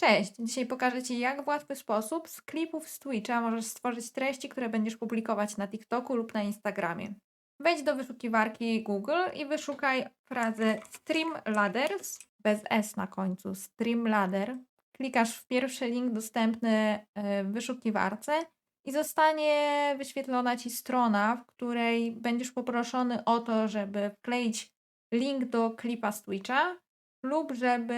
Cześć! Dzisiaj pokażę Ci, jak w łatwy sposób z klipów z Twitcha możesz stworzyć treści, które będziesz publikować na TikToku lub na Instagramie. Wejdź do wyszukiwarki Google i wyszukaj frazę Streamladders bez S na końcu. Streamladder. Klikasz w pierwszy link dostępny e, w wyszukiwarce i zostanie wyświetlona Ci strona, w której będziesz poproszony o to, żeby wkleić link do klipa z Twitcha lub żeby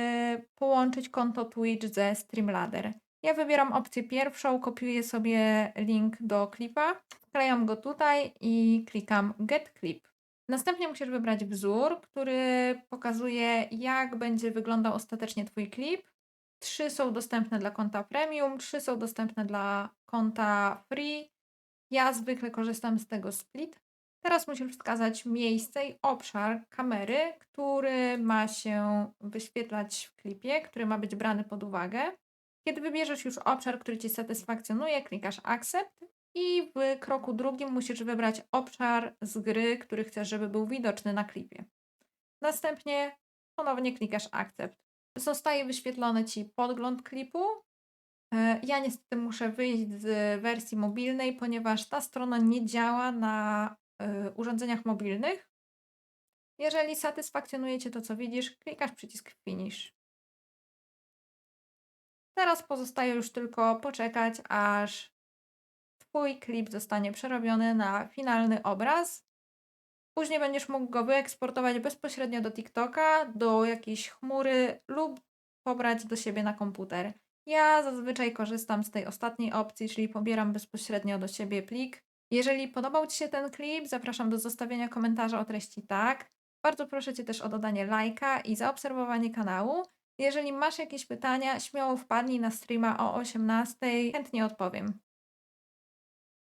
połączyć konto Twitch ze Streamladder. Ja wybieram opcję pierwszą, kopiuję sobie link do klipa, wklejam go tutaj i klikam Get Clip. Następnie musisz wybrać wzór, który pokazuje, jak będzie wyglądał ostatecznie Twój klip. Trzy są dostępne dla konta premium, trzy są dostępne dla konta free. Ja zwykle korzystam z tego split. Teraz musisz wskazać miejsce i obszar kamery, który ma się wyświetlać w klipie, który ma być brany pod uwagę. Kiedy wybierzesz już obszar, który Ci satysfakcjonuje, klikasz Accept i w kroku drugim musisz wybrać obszar z gry, który chcesz, żeby był widoczny na klipie. Następnie ponownie klikasz Accept. Zostaje wyświetlony Ci podgląd klipu. E, Ja niestety muszę wyjść z wersji mobilnej, ponieważ ta strona nie działa na urządzeniach mobilnych. Jeżeli satysfakcjonuje Cię to, co widzisz, klikasz przycisk Finish. Teraz pozostaje już tylko poczekać, aż Twój klip zostanie przerobiony na finalny obraz. Później będziesz mógł go wyeksportować bezpośrednio do TikToka, do jakiejś chmury lub pobrać do siebie na komputer. Ja zazwyczaj korzystam z tej ostatniej opcji, czyli pobieram bezpośrednio do siebie plik. Jeżeli podobał Ci się ten klip, zapraszam do zostawienia komentarza o treści tak. Bardzo proszę Cię też o dodanie lajka i zaobserwowanie kanału. Jeżeli masz jakieś pytania, śmiało wpadnij na streama o 18:00, chętnie odpowiem.